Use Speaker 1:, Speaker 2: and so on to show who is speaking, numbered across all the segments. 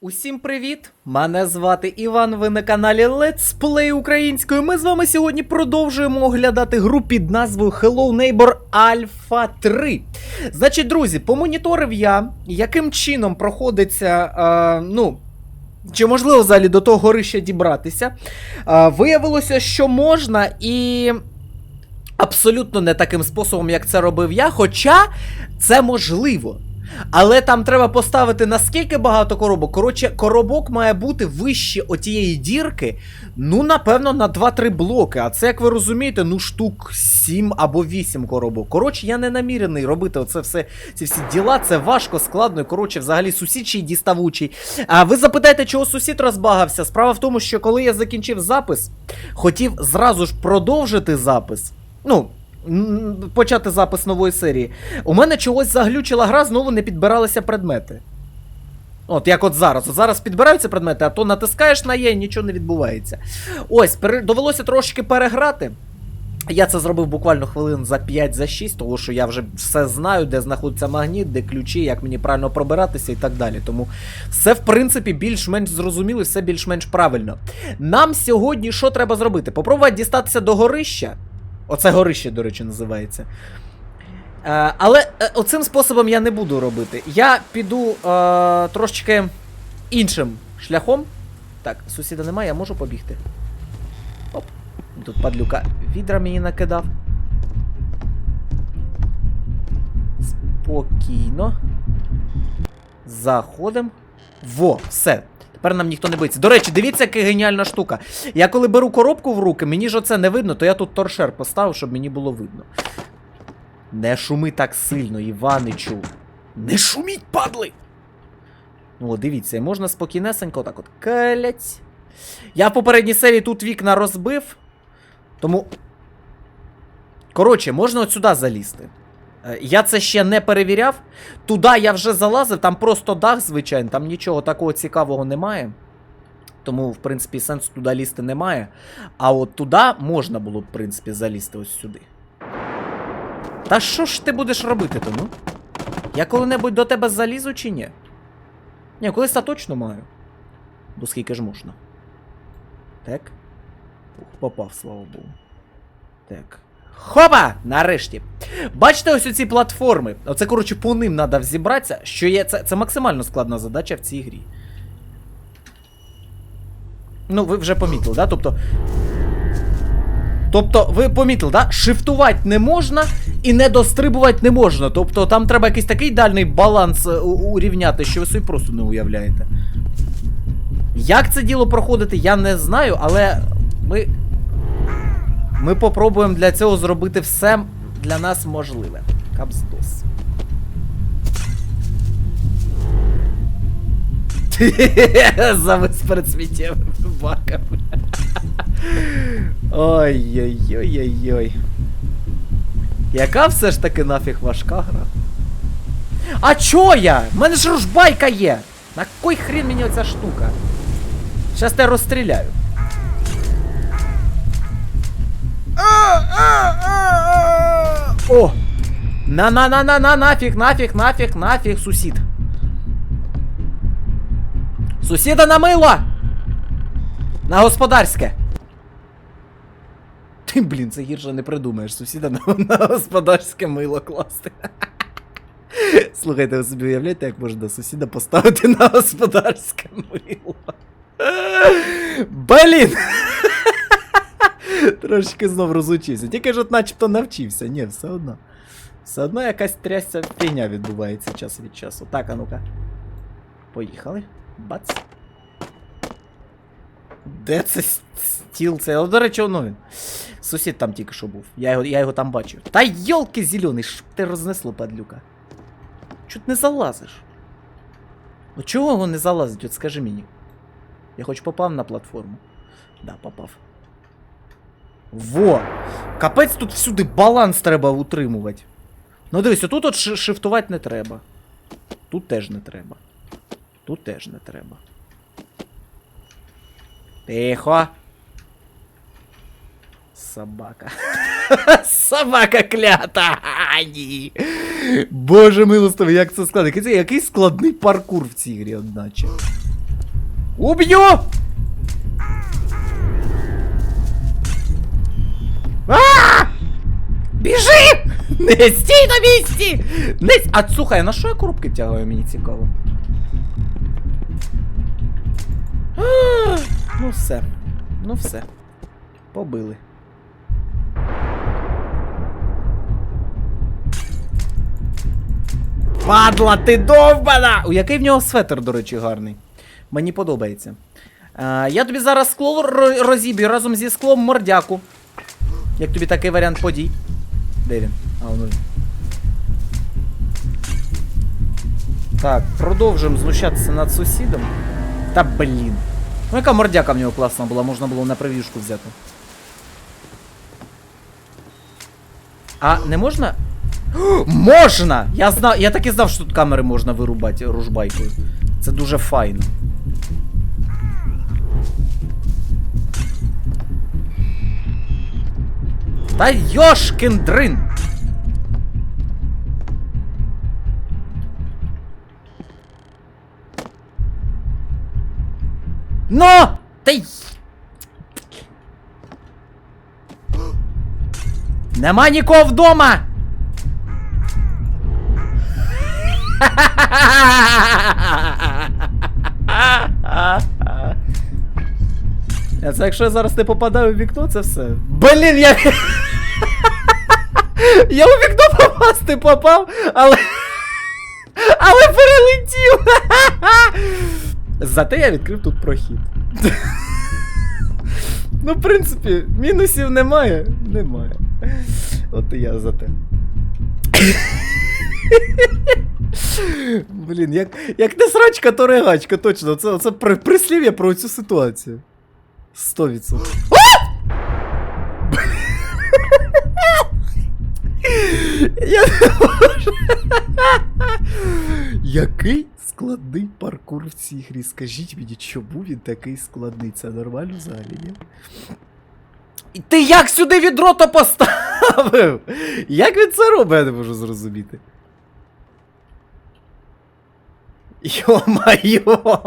Speaker 1: Усім привіт! Мене звати Іван. Ви на каналі Let's Play українською. Ми з вами сьогодні продовжуємо оглядати гру під назвою Hello Neighbor Alpha 3. Значить, друзі, помоніторив я, яким чином проходиться, е, ну. Чи можливо взагалі до того горища дібратися? Е, виявилося, що можна і. Абсолютно не таким способом, як це робив я, хоча це можливо. Але там треба поставити наскільки багато коробок. Коротше, коробок має бути вище отієї дірки, ну, напевно, на 2-3 блоки. А це, як ви розумієте, ну штук 7 або 8 коробок. Коротше, я не намірений робити оце все, ці всі діла. Це важко, складно. і, Коротше, взагалі сусід ще діставучий. А ви запитаєте, чого сусід розбагався? Справа в тому, що коли я закінчив запис, хотів зразу ж продовжити запис. Ну, почати запис нової серії. У мене чогось заглючила гра, знову не підбиралися предмети. От, як от зараз. От зараз підбираються предмети, а то натискаєш на є, нічого не відбувається. Ось, довелося трошки переграти. Я це зробив буквально хвилин за 5 за 6, тому що я вже все знаю, де знаходиться магніт, де ключі, як мені правильно пробиратися і так далі. Тому все, в принципі, більш-менш зрозуміло, все більш-менш правильно. Нам сьогодні що треба зробити? Попробувати дістатися до горища. Оце горище, до речі, називається. Е, але е, оцим способом я не буду робити. Я піду е, трошечки іншим шляхом. Так, сусіда немає, я можу побігти. Оп. Тут падлюка відра мені накидав. Спокійно. Заходимо. Во, все. Тепер нам ніхто не боїться. До речі, дивіться, яка геніальна штука. Я коли беру коробку в руки, мені ж оце не видно, то я тут торшер поставив, щоб мені було видно. Не шуми так сильно, Іваничу. Не шуміть, падли! Ну, дивіться, можна спокійнесенько так от. Калять. Я в попередній серії тут вікна розбив. Тому. Коротше, можна от сюди залізти. Е, Я це ще не перевіряв. Туди я вже залазив, там просто дах, звичайно, там нічого такого цікавого немає. Тому, в принципі, сенсу туди лізти немає. А от туди можна було б, в принципі, залізти ось сюди. Та що ж ти будеш робити то, ну? Я коли-небудь до тебе залізу чи ні? Ні, колись я точно маю. Бо скільки ж можна. Так. Попав, слава Богу. Так. Хопа! Нарешті. Бачите ось оці платформи. Оце, коротше, по ним треба взібратися, що є. Це, це максимально складна задача в цій грі. Ну, ви вже помітили, да? Тобто. Тобто, ви помітили, да? Шифтувати не можна і не дострибувати не можна. Тобто там треба якийсь такий дальний баланс е, урівняти, що ви собі просто не уявляєте. Як це діло проходити, я не знаю, але ми. Ми попробуємо для цього зробити все для нас можливе. Капздос. Завис перед сміттєвими баками. Ой-ой-ой-ой-ой. Яка все ж таки нафіг важка гра? А чо я? В мене ж ружбайка є! На кой хрен мені оця штука? Щас тебе розстріляю. О! На на на на на нафіг, нафіг, нафіг, нафіг, сусід. Сусіда на мило! На господарське. Ти, блін, це гірше не придумаєш. Сусіда на, на господарське мило класти. Слухайте, ви собі уявляєте, як можна сусіда поставити на господарське мило. Блін! Трошки знов розучився. Тільки ж от начебто навчився. Ні, все одно. Все одно якась трясця фігня відбувається час від часу. Так, а ну-ка. Поїхали. Бац. Де це стіл? Це. О, До речі, ну він. Сусід там тільки що був. Я його, я його там бачив. Та йолки зелений, що ти рознесло, падлюка. Чуть не залазиш. Ну чого його не залазить, от скажи мені. Я хоч попав на платформу. Да, попав. Во! Капець тут всюди баланс треба утримувати. Ну дивись, отут от ши- шифтувати не треба. Тут теж не треба. Тут теж не треба. Тихо. Собака. Собака клята. А, ні. Боже милостивий, як це складно. Який складний паркур в цій грі, одначе. Уб'ю! Біжи! Не стій на місці! Не... А слухай, на що я коробки тягаю, мені цікаво. Ну все. Ну все. Побили. Падла, ти довбана! У який в нього светр, до речі, гарний. Мені подобається. А, я тобі зараз скло розіб'ю разом зі склом мордяку. Як тобі такий варіант подій? Де він? А, воно він. Так, продовжуємо знущатися над сусідом. Та блін. Ну яка мордяка в нього класна була, можна було на привіжку взяти. А не можна? О, Можна! Я знав, я так і знав, що тут камери можна вирубати ружбайкою. Це дуже файно. Та йошкін дрин! Но! Та й... Нема нікого вдома! А це якщо я зараз не попадаю в вікно, це все. Блін, я. Я у вікно попасти попав, але. Але перелетів! Зате я відкрив тут прохід. Ну, в принципі, мінусів немає. Немає. От і я за те. Блін, як, як не срачка, то регачка, точно. Це, це прислів'я про цю ситуацію. 100%. Я не можу. Який складний паркур в цій грі? Скажіть мені, чому він такий складний? Це нормально взагалі, ні? І ти як сюди відро то поставив? Як він це робить, я не можу зрозуміти. Йо-майо!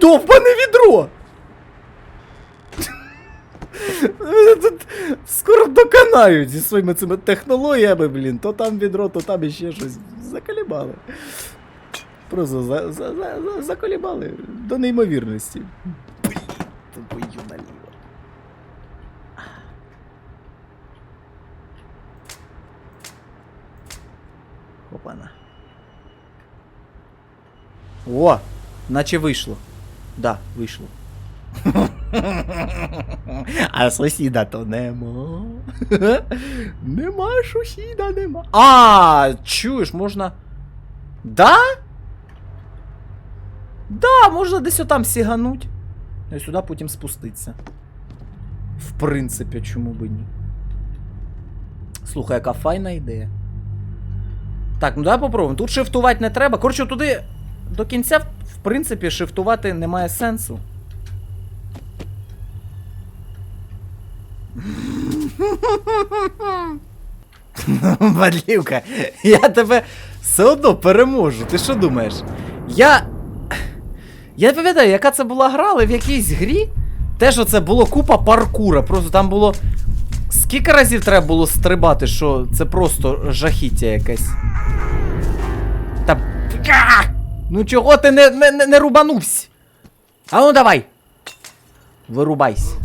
Speaker 1: Довбане відро! Тут скоро доконають зі своїми цими технологіями, блін. То там відро, то там іще щось. Заколібали. Просто за, за, за, за, заколібали до неймовірності. Блін, твою наліво. Опана. О! Наче вийшло. Да, вийшло. А сусіда то нема. Нема сусіда, нема. А, чуєш, можна. Да? Да, можна десь отам сігануть. І сюди потім спуститися. В принципі, чому би ні. Слухай, яка файна ідея. Так, ну давай попробуємо. Тут шифтувати не треба. Коротше, туди до кінця, в принципі, шифтувати немає сенсу. Вадлівка, я тебе все одно переможу. Ти що думаєш? Я. Я не пам'ятаю, яка це була гра, але в якійсь грі теж оце було купа паркура. Просто там було. Скільки разів треба було стрибати, що це просто жахіття якесь. Та. Ну чого ти не, не, не, рубанувся? А ну давай! Вирубайся.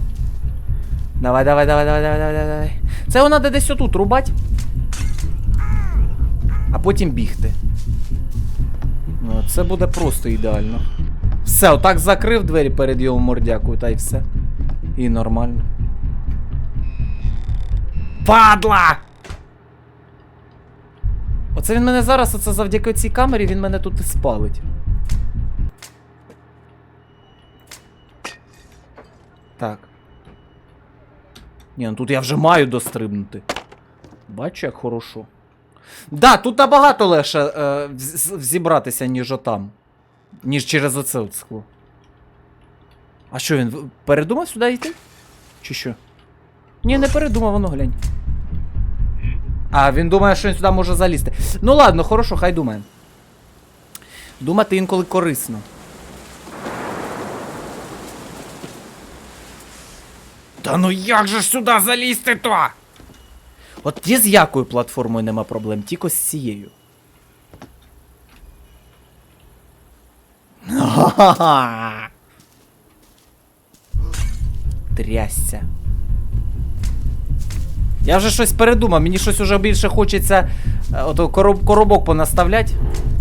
Speaker 1: Давай, давай, давай, давай, давай, давай, давай. Це його треба десь отут рубати. А потім бігти. Ну, це буде просто ідеально. Все, отак закрив двері перед його мордякою, та й все. І нормально. Падла! Оце він мене зараз, оце завдяки цій камері, він мене тут і спалить. Так. Ні, ну тут я вже маю дострибнути. Бачу, як хорошо. Да, тут набагато легше е, взібратися, ніж отам. Ніж через оце от скло. А що він передумав сюди йти? Чи що? Ні, не передумав, воно глянь. А, він думає, що він сюди може залізти. Ну ладно, хорошо, хай думає. Думати інколи корисно. Та ну як же ж сюди залізти то? От є з якою платформою нема проблем, тільки з цією. Трясся. Я вже щось передумав, мені щось уже більше хочеться е, ото короб, коробок понаставлять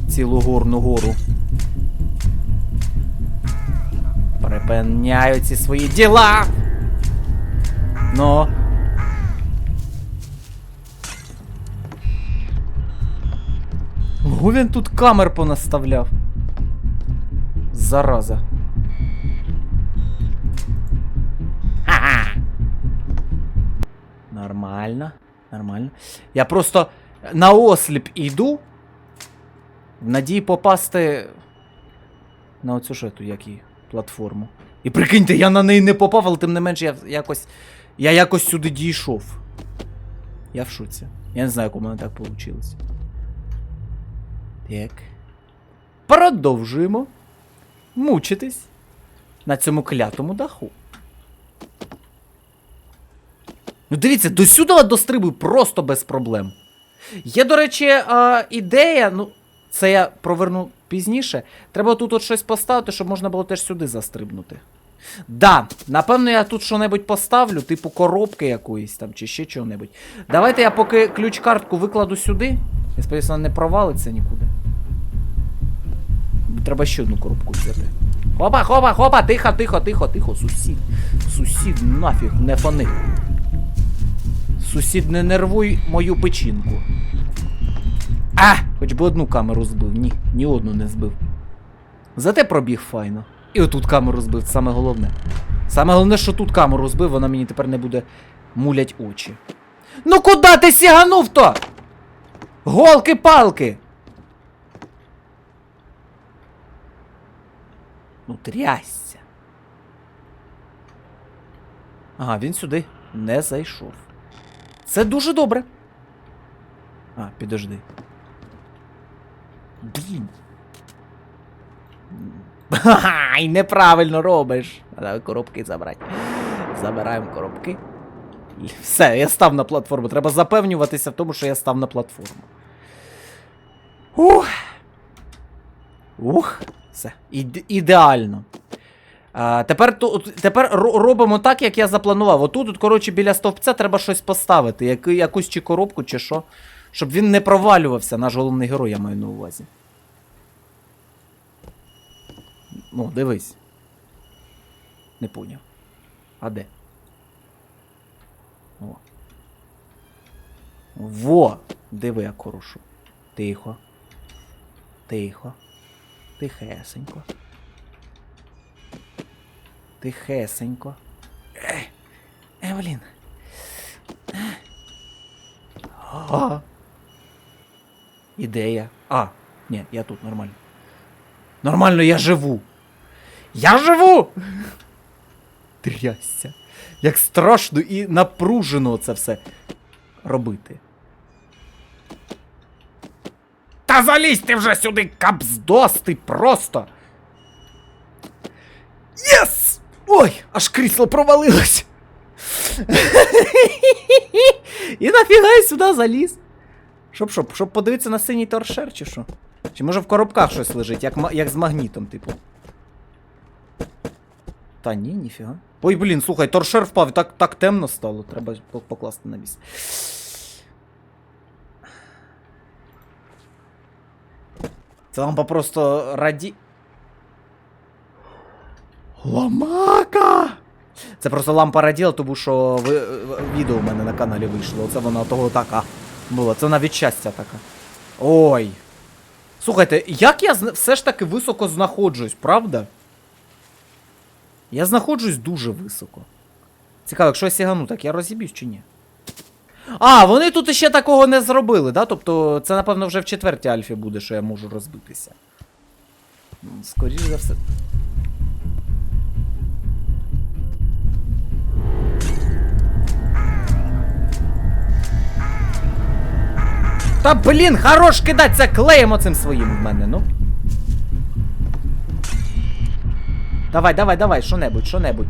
Speaker 1: цілу горну гору. Припиняю ці свої діла. Ну. Ого, він тут камер понаставляв. Зараза. Нормально, нормально. Я просто на осліп йду. В надії попасти на оцю ж ету, як її, платформу. І прикиньте, я на неї не попав, але тим не менш я якось. Я якось сюди дійшов. Я в шоці. Я не знаю, як у мене так вийшло. Так. Продовжуємо мучитись на цьому клятому даху. Ну дивіться, до сюди дострибую просто без проблем. Є, до речі, а, ідея, ну, це я проверну пізніше. Треба тут от щось поставити, щоб можна було теж сюди застрибнути. Да, напевно, я тут що-небудь поставлю, типу коробки якоїсь там, чи ще чого-небудь. Давайте я поки ключ-картку викладу сюди. Я сподіваюся, вона не провалиться нікуди. Треба ще одну коробку взяти. Хопа, хопа, хопа, тихо, тихо, тихо, тихо, сусід. Сусід, нафіг, не фони. Сусід, не нервуй мою печінку. А! Хоч би одну камеру збив. Ні, ні одну не збив. Зате пробіг файно. І отут камеру збив, саме головне. Саме головне, що тут камеру збив, вона мені тепер не буде мулять очі. Ну куди ти сіганув то? Голки-палки! Ну, трясся. Ага, він сюди не зайшов. Це дуже добре. А, підожди. Блін. Ха-ха, неправильно робиш. Давай коробки забрати. Забираємо коробки. Все, я став на платформу. Треба запевнюватися в тому, що я став на платформу. Ух. Ух. Все. Іде- ідеально. Тепер, тепер робимо так, як я запланував. Отут, от, коротше, біля стовпця треба щось поставити. Яку, якусь чи коробку, чи що. Щоб він не провалювався, наш головний герой, я маю на увазі. Ну, дивись. Не поняв. А де? О. Во! Диви, як хорошо. Тихо. Тихо. Тихесенько. Тихесенько. Е, Евелін. Е. А. Ідея. А, ні, я тут нормально. Нормально, я живу. Я живу! Трясся. Як страшно і напружено це все робити. Та залізь ти вже сюди, капздос, ти просто. Єс! Ой, аж крісло провалилось. І нафіга я сюди заліз. Щоб що, щоб подивитися на синій торшер, чи що? Чи може в коробках щось лежить, як, як з магнітом, типу. Та ні, ніфіга. Ой, блін, слухай, торшер впав, так, так темно стало, треба покласти на місце. Це лампа просто раді. Ламака! Це просто лампа раділа, тому що ви, е, відео у мене на каналі вийшло. Оце вона того така була. Це від щастя така. Ой. Слухайте, як я все ж таки високо знаходжусь, правда? Я знаходжусь дуже високо. Цікаво, якщо я сягану, так я розіб'юсь чи ні? А, вони тут ще такого не зробили, да? Тобто це, напевно, вже в четвертій альфі буде, що я можу розбитися. М, Скоріш за все. Та блін, хорош кидатися клеєм оцим своїм в мене, ну. Давай, давай, давай, що-небудь, що-небудь.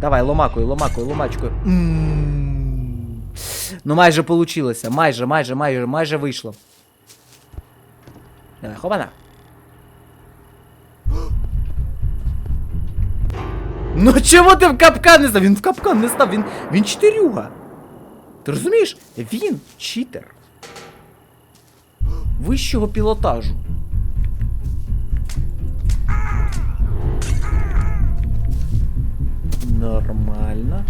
Speaker 1: Давай, ломакою, ломакою, ломачкою. Ну майже получилося. Майже, майже, майже, майже вийшло. Давай, хопана. Ну чому ти в капкан не став? Він в капкан не став, він, він чотирюга. Ти розумієш? Він читер. Вищого пілотажу. Нормально.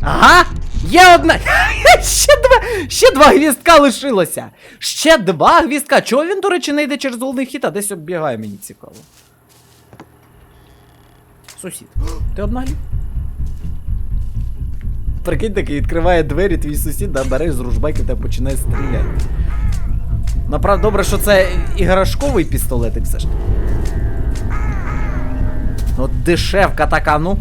Speaker 1: Ага! Є одна! ще два! Ще два гвіздка лишилося! Ще два гвіздка! Чого він, до речі, не йде через головний хід, а десь оббігає, мені цікаво. Сусід. Ти обнаглів? Прикинь такий, відкриває двері, твій сусід, да, береш з ружбайки та починає стріляти. Направду добре, що це іграшковий пістолетик все ж. таки. Ну, дешевка така, ну.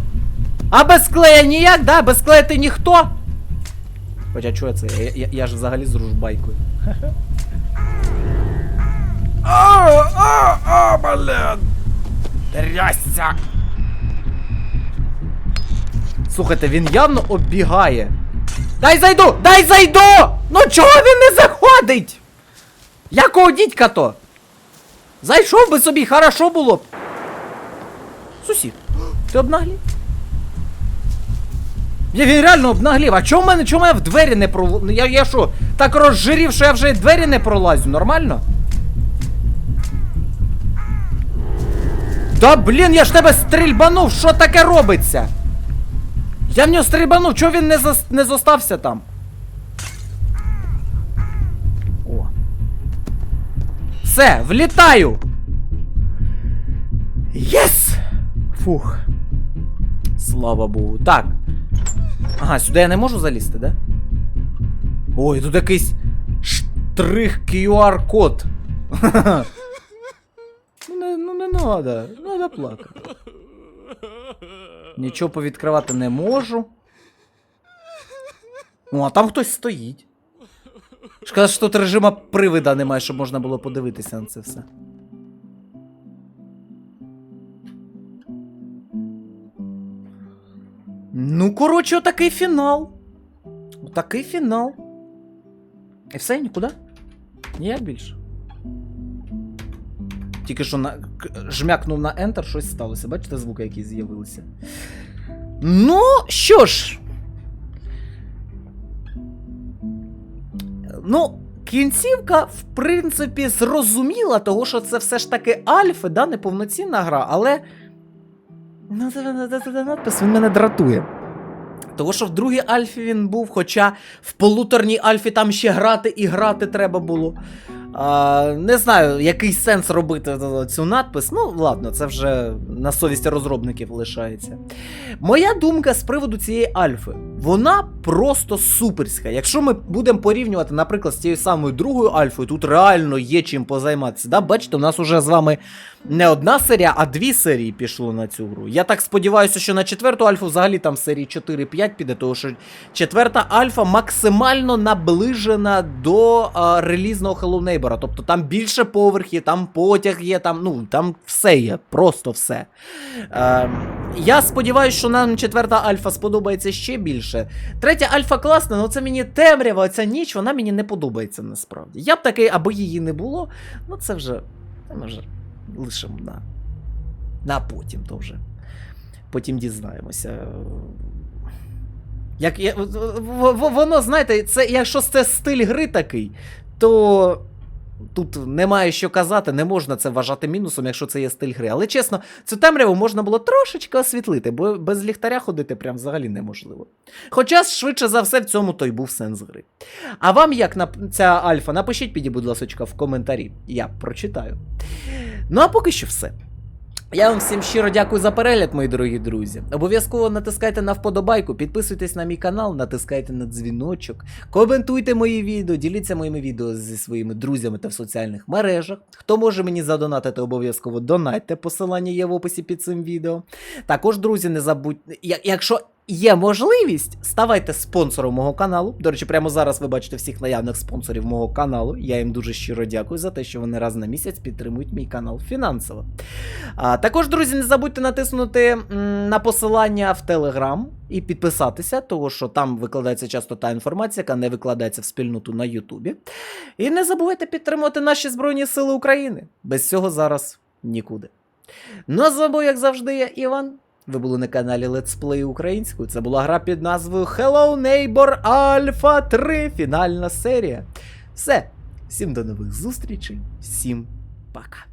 Speaker 1: А без клея ніяк, да? Без клея ти ніхто? Хоча чого це? Я, я, я ж взагалі з ружбайкою.
Speaker 2: А, а, а, блін!
Speaker 1: Трясся! Слухайте, він явно оббігає. Дай зайду! Дай зайду! Ну чого він не заходить? Якого дідька то? Зайшов би собі, хорошо було б. Сусід, ти обнаглів? Я він реально обнаглів. А чому мене, чому я в двері не пролазю? Я, я що, так розжирів, що я вже двері не пролазю, нормально? Да блін, я ж тебе стрільбанув, що таке робиться? Я в нього стрільбанув, чого він не, зас... не зостався там? О. Все, влітаю! Єс! Фух. Слава Богу. Так. Ага, сюди я не можу залізти, да? Ой, тут якийсь штрих QR-код. Ну не, ну не надо, надо плакати. Нічого повідкривати не можу. О, а там хтось стоїть. Шкода, що тут режима привида немає, щоб можна було подивитися на це все. Ну, коротше, отакий фінал. Отакий фінал. І все, нікуди? Ніяк більше. Тільки що на... жмякнув на Enter, щось сталося. Бачите, звуки, які з'явилися. Ну, що ж. Ну, кінцівка, в принципі, зрозуміла, того, що це все ж таки альфи, да, неповноцінна гра, але. Надпис він мене дратує. Того, що в другій альфі він був, хоча в полуторній альфі там ще грати і грати треба було. Не знаю, який сенс робити цю надпис. Ну, ладно, це вже на совісті розробників лишається. Моя думка з приводу цієї альфи. Вона просто суперська. Якщо ми будемо порівнювати, наприклад, з тією самою другою альфою, тут реально є чим позайматися. Да? Бачите, у нас уже з вами не одна серія, а дві серії пішло на цю гру. Я так сподіваюся, що на четверту альфу взагалі там серії 4-5 піде, тому що четверта альфа максимально наближена до а, релізного Hello Neighbor. Тобто там більше поверхів, там потяг є, там, ну, там все є, просто все. Е, я сподіваюся, що нам четверта альфа сподобається ще більше. Третя альфа класна, але це мені темрява, ця ніч, вона мені не подобається насправді. Я б такий, аби її не було, ну це вже. Це ми вже лишимо на, на потім то вже. Потім дізнаємося. Як, я, воно, знаєте, це, якщо це стиль гри такий, то тут немає що казати, не можна це вважати мінусом, якщо це є стиль гри. Але чесно, цю темряву можна було трошечки освітлити, бо без ліхтаря ходити прям взагалі неможливо. Хоча, швидше за все, в цьому то й був сенс гри. А вам як на ця альфа? Напишіть піді, будь ласка, в коментарі. Я прочитаю. Ну а поки що все. Я вам всім щиро дякую за перегляд, мої дорогі друзі. Обов'язково натискайте на вподобайку, підписуйтесь на мій канал, натискайте на дзвіночок, коментуйте мої відео, діліться моїми відео зі своїми друзями та в соціальних мережах. Хто може мені задонатити, обов'язково донайте. Посилання є в описі під цим відео. Також, друзі, не забудьте, якщо є можливість, ставайте спонсором мого каналу. До речі, прямо зараз ви бачите всіх наявних спонсорів мого каналу. Я їм дуже щиро дякую за те, що вони раз на місяць підтримують мій канал фінансово. А, також, друзі, не забудьте натиснути на посилання в Телеграм і підписатися, тому що там викладається часто та інформація, яка не викладається в спільноту на Ютубі. І не забувайте підтримувати наші Збройні Сили України. Без цього зараз нікуди. Ну а з вами, як завжди, я Іван. Ви були на каналі Let's Play українською. Це була гра під назвою Hello Neighbor Alpha 3, фінальна серія. Все. Всім до нових зустрічей, всім пока.